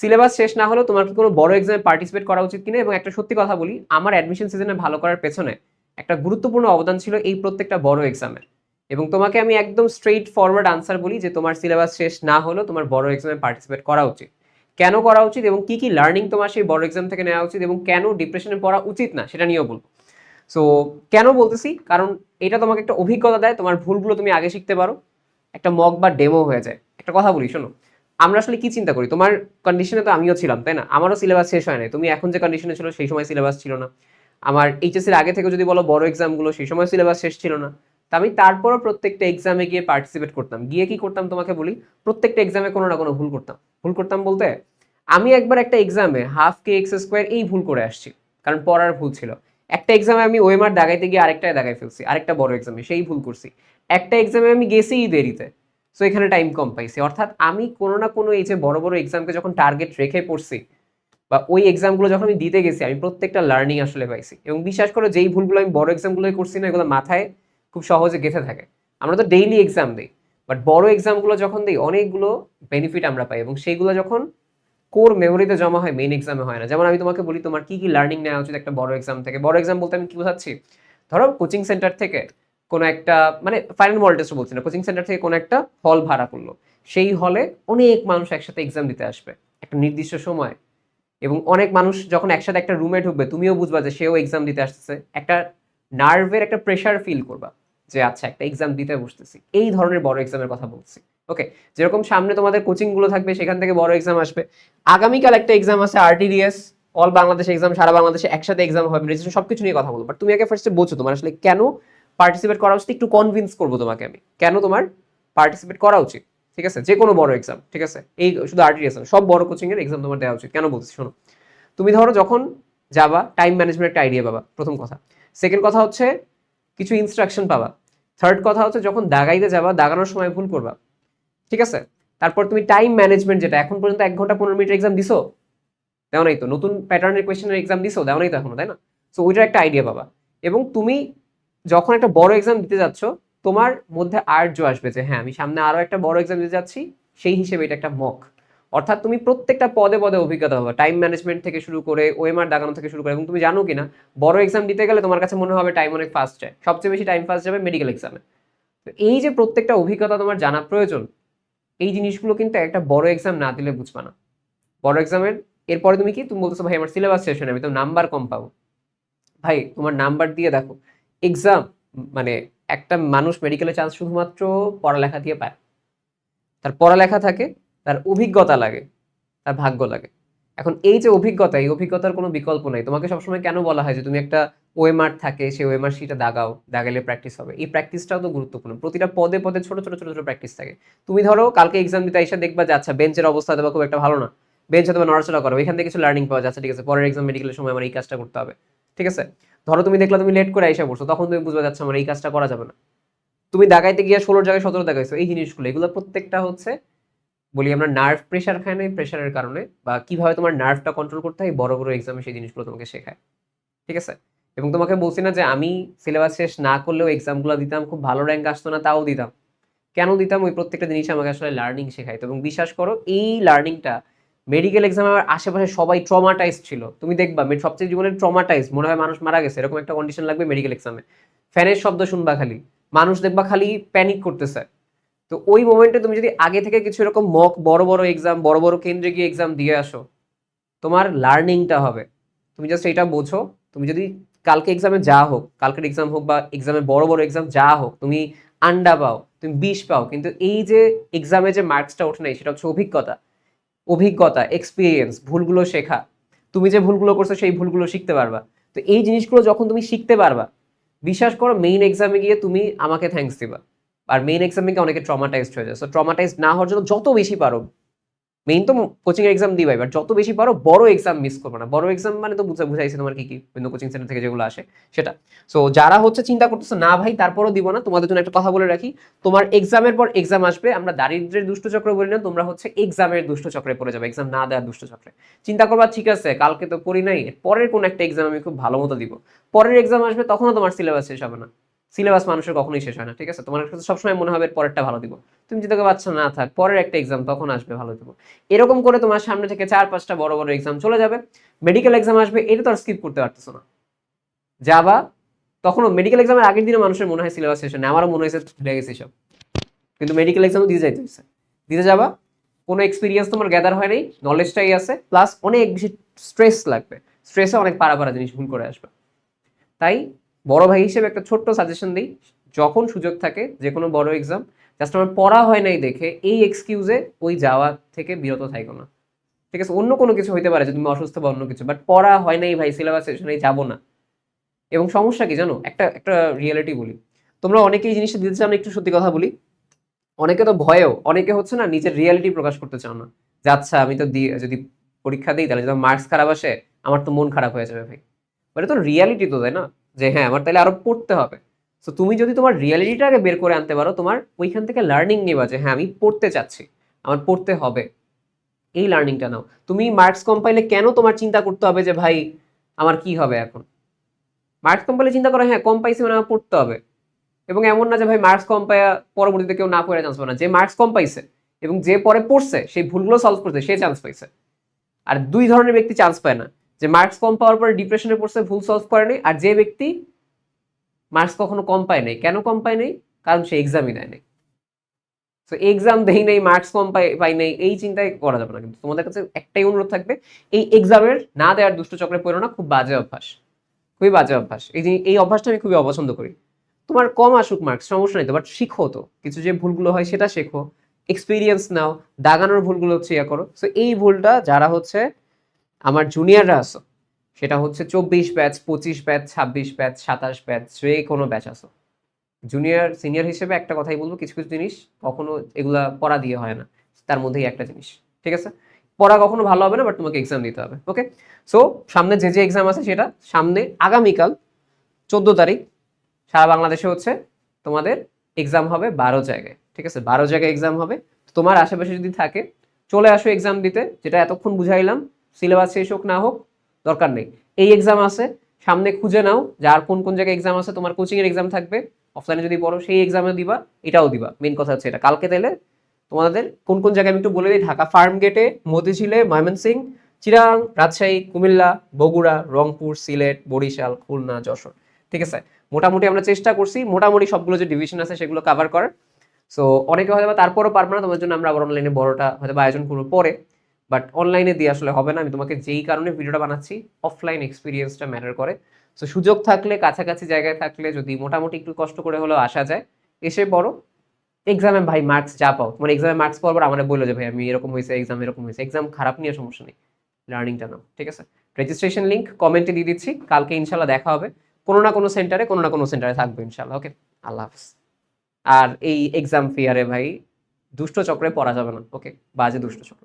Syllabus শেষ না হলেও তোমার কোনো বড় এক্সামে পার্টিসিপেট করা উচিত কিনা? এবং একটা সত্যি কথা বলি, আমার অ্যাডমিশন সিজনে ভালো করার পেছনে একটা গুরুত্বপূর্ণ অবদান ছিল এই প্রত্যেকটা বড় এক্সামের এবং তোমাকে আমি একদম স্ট্রেইট ফরওয়ার্ড আনসার বলি যে তোমার সিলেবাস শেষ না হলেও তোমার বড় এক্সামে পার্টিসিপেট করা উচিত। কেন করা উচিত এবং কি কি লার্নিং তোমার সেই বড় এক্সাম থেকে নেওয়া উচিত এবং কেন ডিপ্রেশনে পড়া উচিত না, সেটা নিয়েও বলব। সো কেন বলতেছি? কারণ এটা তোমাকে একটা অভিজ্ঞতা দেয়, তোমার ভুলগুলো তুমি আগে শিখতে পারো। একটা মক বা ডেমো হয়ে যায়। একটা কথা বলি, শোনো। আমরা আসলে কি চিন্তা করি? তোমার কন্ডিশনে তো আমিও ছিলাম, তাই না? আমারও সিলেবাস শেষ হয় নাই। তুমি এখন যে কন্ডিশনে ছিল, সেই সময় সিলেবাস ছিল না। আমার এইচএসির আগে থেকে যদি বলো বড় এক্সামগুলো সেই সময় সিলেবাস শেষ ছিল না। তা আমি তারপরও প্রত্যেকটা এক্সামে গিয়ে পার্টিসিপেট করতাম। গিয়ে কি করতাম তোমাকে বলি? প্রত্যেকটা এক্সামে কোনো না কোনো ভুল করতাম। ভুল করতাম বলতে, আমি একবার একটা এক্সামে হাফ কে এক্স স্কোয়ার এই ভুল করে আসছি, কারণ পড়ার ভুল ছিল। একটা এক্সামে আমি ওয়েমার দাগাইতে গিয়ে আরেকটায় দাগাই ফেলছি, আরেকটা বড় এক্সামে সেই ভুল করছি। একটা এক্সামে আমি গেছিই দেরিতে সো এখানে টাইম কম পাইছি। অর্থাৎ আমি কোনো না কোনো এই যে বড় বড় এক্সামকে যখন টার্গেট রেখে পড়ছি বা ওই এক্সামগুলো যখন আমি দিতে গেছি, আমি প্রত্যেকটা লার্নিং আসলে পাইছি। এবং বিশ্বাস করো, যেই ভুলগুলো আমি বড় এক্সামগুলোই করছি না, এগুলো মাথায় খুব সহজে গেঁথে থাকে। আমরা তো ডেইলি এক্সাম দিই বাট বড় এক্সামগুলো যখন দিই, অনেকগুলো বেনিফিট আমরা পাই এবং সেইগুলো যখন কোর মেমোরিতে জমা হয় মেইন এক্সামে হয় না। যেমন আমি তোমাকে বলি, তোমার কি কি লার্নিং নেওয়া উচিত একটা বড় এক্সাম থেকে? বড় এক্সাম বলতে আমি কি বোঝাচ্ছি? ধরো কোচিং সেন্টার থেকে কোনো একটা মানে ফাইনাল মডেল টেস্ট বলছি না, কোচিং সেন্টার থেকে কোনো একটা হল ভাড়া করল। সেই হলে অনেক মানুষ একসাথে এক্সাম দিতে আসবে, একটা নির্দিষ্ট সময়। এবং অনেক মানুষ যখন একসাথে একটা রুমে ঢুকবে, তুমিও বুঝবা যে সেও এক্সাম দিতে আসতেছে। একটা নার্ভের একটা প্রেশার ফিল করবা যে আচ্ছা একটা এক্সাম দিতে বসতেছি। এই ধরনের বড় এক্সামের কথা বলছি। ওকে যেরকম সামনে তোমাদের কোচিংগুলো থাকবে, সেখান থেকে বড় এক্সাম আসবে। আগামীকাল একটা এক্সাম আছে আরটিডিএস অল বাংলাদেশ এক্সাম সারা বাংলাদেশে একসাথে এক্সাম হবে রেজিস্ট্রেশন সবকিছু নিয়ে কথা বলব। বাট তুমি আগে ফার্স্টে বোঝো তোমার আসলে কেন পার্টিসিপেট করা উচিত, একটু কনভিন্স করব তোমাকে আমি। কেন তোমার? পার্টিসিপেট করা উচিত, ঠিক আছে? যে কোনো বড় এক্সাম ঠিক আছে? এই শুধু আরটিডিএস না সব বড় কোচিং এর এক্সাম তোমার দেওয়া উচিত। কেন বলছি? শোনো, তুমি ধরো যখন যাবা টাইম ম্যানেজমেন্ট একটা আইডিয়া পাবা, প্রথম কথা। সেকেন্ড কথা হচ্ছে, কিছু ইনস্ট্রাকশন পাবা। থার্ড কথা হচ্ছে, যখন দাগাইতে যাবা, দাগানোর সময় ভুল করবা, ঠিক আছে? তারপর তুমি টাইম ম্যানেজমেন্ট যেটা, এখন পর্যন্ত এক ঘণ্টা পনেরো মিনিট এক্সাম দিছো? দেও নাই তো। নতুন প্যাটার্নের কোয়েশ্চেনের এক্সাম দিছো? দেও নাই তো এখনও, তাই না? সো ওইটার একটা আইডিয়া পাবা। এবং তুমি যখন একটা বড় এক্সাম দিতে যাচ্ছ, তোমার মধ্যে আর্য আসবে যে হ্যাঁ আমি সামনে আরও একটা বড় এক্সাম দিতে যাচ্ছি। সেই হিসেবে এটা একটা মক অর্থাৎ তুমি প্রত্যেকটা পদে পদে অভিজ্ঞতা পাবা। টাইম ম্যানেজমেন্ট থেকে শুরু করে ওএমআর দাগানো থেকে শুরু করে, এবং তুমি জানো কিনা, বড় এক্সাম দিতে গেলে তোমার কাছে মনে হবে টাইম অনেক ফাস্ট যায়। সবচেয়ে বেশি টাইম ফাস্ট যাবে মেডিকেল এক্সামে তো এই যে প্রত্যেকটা অভিজ্ঞতা তোমার জানা প্রয়োজন, এই জিনিসগুলো কিন্তু একটা বড় এক্সাম না দিলে বুঝবা না। বড় এক্সামের এরপরে তুমি কি, তুমি বলতেছো, ভাই, আমার সিলেবাস শেষ হয় আমি তো নাম্বার কম পাবো। ভাই, তোমার নাম্বার দিয়ে দেখো। এক্সাম মানে একটা মানুষ মেডিকেলে চান্স শুধুমাত্র পড়ালেখা দিয়ে পায়। তার পড়ালেখা থাকে, তার অভিজ্ঞতা লাগে, তার ভাগ্য লাগে। এখন এই যে অভিজ্ঞতা, এই অভিজ্ঞতার কোনো বিকল্প নাই। তোমাকে সবসময় কেন বলা হয় যে তুমি একটা ওয়েমার থাকে সেই ওয়েমার সিটা দাগাও, দাগালে প্র্যাকটিস হবে? এই প্র্যাকটিসটাও তো গুরুত্বপূর্ণ। প্রতিটা পদে পদে ছোট ছোট ছোট ছোট প্র্যাকটিস থাকে। তুমি ধরো কালকে এক্সাম দিতে এসে দেখবা যে আচ্ছা বেঞ্চের অবস্থা দেওয়া খুব একটা ভালো না। বেঞ্চ বা নড়াচড়া করো, এখান থেকে কিছু লার্নিং পাওয়া যাচ্ছে, ঠিক আছে, পরের এক্সাম মেডিকেলের সময় আমার এই কাজটা করতে হবে। ঠিক আছে? ধরো তুমি দেখলা তুমি লেট করে এসে পড়ছো, তখন তুমি বুঝতে যাচ্ছে আমার এই কাজটা করা যাবে না। তুমি দাগাইতে গিয়ে ষোলোর জায়গায় সতেরো দেখাইছো, এই জিনিসগুলো, এগুলো প্রত্যেকটা হচ্ছে, বলি আমরা নার্ভ প্রেশার খায় না প্রেশারের কারণে, বা কীভাবে তোমার নার্ভটা কন্ট্রোল করতে হয় বড় বড় এক্সামে সেই জিনিসগুলো তোমাকে শেখায়। ঠিক আছে? এবং তোমাকে বলছি না যে আমি সিলেবাস শেষ না করলেও এক্সামগুলো দিতাম, খুব ভালো র্যাঙ্ক আসতো না, তাও দিতাম। কেন দিতাম? ওই প্রত্যেকটা জিনিস আমাকে আসলে লার্নিং শেখাইতো। এবং বিশ্বাস করো, এই লার্নিংটা মেডিকেল এক্সামে আমার আশেপাশে সবাই ট্রমাটাইজ ছিল। তুমি দেখবা সবচেয়ে জীবনের ট্রমাটাইজ মনে হয় মানুষ মারা গেছে, এরকম একটা কন্ডিশন লাগবে মেডিকেল এক্সামে ফ্যানের শব্দ শুনবা খালি। মানুষ দেখবা খালি প্যানিক করতেছে। তো ওই মোমেন্টে তুমি যদি আগে থেকে কিছু এরকম মক বড় বড় এক্সাম বড় বড় কেন্দ্রে গিয়ে এক্সাম দিয়ে আসো, তোমার লার্নিংটা হবে। তুমি জাস্ট এটা বোঝো। তুমি যদি কালকে এক্সামে যা হোক, কালকের এক্সাম হোক বা এক্সামে বড় বড় এক্সাম যা হোক, তুমি আন্ডা পাও, তুমি বিষ পাও। কিন্তু এই যে এক্সামে যে মার্কসটা ওঠে নাই, সেটা হচ্ছে অভিজ্ঞতা। অভিজ্ঞতা এক্সপিরিয়েন্স ভুলগুলো শেখা। তুমি যে ভুলগুলো করছ, সেই ভুলগুলো শিখতে পারবা। তো এই জিনিসগুলো যখন তুমি শিখতে পারবা, বিশ্বাস করো মেইন এক্সামে গিয়ে তুমি আমাকে থ্যাংকস দিবা। আর মেইন এক্সামে গিয়ে অনেকে ট্রমাটাইজড হয়ে যায়। সো ট্রমাটাইজড না হওয়ার জন্য যত বেশি পারো মেইন তো কোচিং এক্সাম দিবা এবার যত বেশি পারো বড় এক্সাম মিস করবে না। বড় এক্সাম মানে তো বুঝা বুঝাইছে তোমার কি কি বিভিন্ন কোচিং সেন্টার থেকে যেগুলো আসে, সেটা। সো যারা হচ্ছে চিন্তা করতেছে, না ভাই, তারপরও দিব না, তোমাদের জন্য একটা কথা বলে রাখি, তোমার এক্সামের পর এক্সাম আসবে, আমরা দারিদ্রের দুষ্ট চক্র বলি না, তোমরা হচ্ছে এক্সামের দুষ্ট চক্রে পড়ে যাবে এক্সাম না দেওয়ার দুষ্ট চক্রে। চিন্তা করবা, ঠিক আছে, কালকে তো পড়ি নাই পরের কোন একটা এক্সাম আমি খুব ভালো মতো দিব। পরের এক্সাম আসবে, তখনও তোমার সিলেবাস শেষ হবে না। সিলেবাস মানুষের কখনোই শেষ হয় না, ঠিক আছে? তোমার কাছে সবসময় মনে হবে পরেরটা ভালো দিব। তুমি করে পাচ্ছ না থাক, পরের একটা এক্সাম তখন আসবে, ভালো দিব। এরকম করে তোমার সামনে থেকে চার পাঁচটা বড় বড় এক্সাম চলে যাবে। মেডিকেল এক্সাম আসবে, এটা তো আর স্কিপ করতে পারতেছো না। যাবা, তখনও মেডিকেল এক্সামের আগের দিনে মানুষের মনে হয় সিলেবাস শেষ হয় না আমারও মনে হয়েছে ভুলে গেছি সব কিন্তু মেডিকেল এক্সামও দিয়ে যাইতে হয়েছে দিতে যাবা, কোনো এক্সপিরিয়েন্স তোমার গ্যাদার হয় নাই নলেজটাই আছে প্লাস অনেক বেশি স্ট্রেস লাগবে। স্ট্রেসে অনেক পারা পারা জিনিস ভুল করে আসবে। তাই বড় ভাই হিসেবে একটা ছোট্ট সাজেশন দিই। যখন সুযোগ থাকে যে কোনো বড় এক্সাম জাস্ট আমার পড়া হয় নাই দেখে এই এক্সকিউজে ওই যাওয়া থেকে বিরত থাকো না। ঠিক আছে, অন্য কোনো কিছু হইতে পারে যে তুমি অসুস্থ বা অন্য কিছু বাট পড়া হয় নাই ভাই সিলেবাস সেশনে যাব না। এবং সমস্যা কি জানো? একটা একটা রিয়েলিটি বলি। তোমরা অনেকেই জিনিসটা দিতে চাও না, একটু সত্যি কথা বলি। অনেকে তো ভয়েও, অনেকে হচ্ছে না নিজের রিয়েলিটি প্রকাশ করতে চাও না। যে আচ্ছা আমি তো দিয়ে যদি পরীক্ষা দিই, তাহলে যদি মার্কস খারাপ আসে, আমার তো মন খারাপ হয়ে যাবে ভাই। মানে তো রিয়ালিটি তো, তাই না? যে হ্যাঁ আমার তাহলে আরও পড়তে হবে। তো তুমি যদি তোমার রিয়ালিটিটাকে বের করে আনতে পারো, তোমার ওইখান থেকে লার্নিং নিবা যে হ্যাঁ আমি পড়তে চাচ্ছি, আমার পড়তে হবে। এই লার্নিংটা নাও। তুমি মার্কস কম পাইলে কেন তোমার চিন্তা করতে হবে যে ভাই, আমার কি হবে এখন? মার্কস কম পাইলে চিন্তা করো হ্যাঁ কম পাইছি মানে আমার পড়তে হবে। এবং এমন না যে ভাই মার্কস কম পরবর্তীতে কেউ না পড়ে চান্স পাবে না। যে মার্কস কম পাইছে এবং যে পরে পড়ছে, সেই ভুলগুলো সলভ করছে, সে চান্স পাইছে। আর দুই ধরনের ব্যক্তি চান্স পায় না। যে মার্কস কম পাওয়ার পরে ডিপ্রেশনে পড়ছে, ভুল সলভ করেনি আর যে ব্যক্তি মার্কস কখনো কম পায় নাই। কেন কম পায় নাই? কারণ সে এক্সামই দেয় নাই। তো এক্সাম দেই নেই মার্কস কম পাই পাই নাই, এই চিন্তাই করা যাবে না কিন্তু। তোমাদের কাছে একটাই অনুরোধ থাকবে, এই এক্সামের না দেওয়ার দুষ্ট চক্রে পড়ো না, খুব বাজে অভ্যাস। খুবই বাজে অভ্যাস। এই এই অভ্যাসটা আমি খুবই অপছন্দ করি। তোমার কম আসুক মার্কস সমস্যা নেই তো বাট শিখো তো। কিছু যে ভুলগুলো হয় সেটা শেখো। এক্সপিরিয়েন্স নাও, দাগানোর ভুলগুলো হচ্ছে ইয়া করো। সো এই ভুলটা যারা হচ্ছে আমার জুনিয়ররা আসো। সেটা হচ্ছে চব্বিশ ব্যাচ, পঁচিশ ব্যাচ, ছাব্বিশ ব্যাচ, সাতাশ ব্যাচ, যে কোনো ব্যাচ আসো। জুনিয়র সিনিয়র হিসেবে একটা কথাই বলব, কিছু কিছু জিনিস কখনো এগুলা পড়া দিয়ে হয় না। তার মধ্যেই একটা জিনিস, ঠিক আছে? পড়া কখনো ভালো হবে না বাট তোমাকে এক্সাম দিতে হবে ওকে সো সামনে যে যে এক্সাম আছে সেটা সামনে আগামীকাল চোদ্দ তারিখ, সারা বাংলাদেশে হচ্ছে তোমাদের এক্সাম হবে বারো জায়গায়, ঠিক আছে? বারো জায়গায় এক্সাম হবে। তোমার আশেপাশে যদি থাকে, চলে আসো এক্সাম দিতে, যেটা এতক্ষণ বুঝাইলাম। সিলেবাস শেষ হোক, না হোক, দরকার নেই। এই এক্সাম আছে, সামনে খুঁজে নাও যার কোন কোন জায়গায় এক্সাম আছে, তোমার কোচিং এর এক্সাম থাকবে। অফলাইনে যদি পড়ো, সেই এক্সামে দিবা, এটাও দিবা। মেন কথা হচ্ছে এটা। কালকে তাইলে তোমাদের কোন কোন জায়গায় আমি একটু বলে দিই, ঢাকা ফার্ম গেটে মতিঝিলে, ময়মনসিং, চিরাং, রাজশাহী, কুমিল্লা, বগুড়া, রংপুর, সিলেট, বরিশাল, খুলনা, যশোর। ঠিক আছে? মোটামুটি আমরা চেষ্টা করছি, মোটামুটি সবগুলো যে ডিভিশন আছে, সেগুলো কভার করার। সো অনেকে হয়তো তারপরও পারবে না, তোমার জন্য আমরা আবার অনলাইনে বড়টা হয়তো আয়োজন করব পরে। বাট অনলাইনে দিয়ে আসলে হবে না। আমি তোমাকে যেই কারণে ভিডিওটা বানাচ্ছি অফলাইন এক্সপিরিয়েন্সটা ম্যাটার করে। সো সুযোগ থাকলে, কাছাকাছি জায়গায় থাকলে, যদি মোটামুটি একটু কষ্ট করে হলেও আসা যায়, এসে পড়ো। এক্সামে ভাই মার্কস যা পাও তোমার এক্সামে মার্কস পাওয়ার পর আমার বলল যে, ভাই, আমি এরকম হয়েছে এক্সাম এরকম হয়েছে এক্সাম খারাপ নিয়ে সমস্যা নেই। লার্নিংটা নাও, ঠিক আছে? রেজিস্ট্রেশন লিঙ্ক কমেন্টে দিয়ে দিচ্ছি। কালকে ইনশাল্লাহ দেখা হবে। কোনো না কোনো সেন্টারে কোনো না কোনো সেন্টারে থাকবে ইনশাল্লাহ ওকে আল্লাহ হাফিজ। আর এই এক্সাম ফিয়ারে ভাই, দুষ্ট চক্রে পড়া যাবে না ওকে বাজে দুষ্ট চক্র।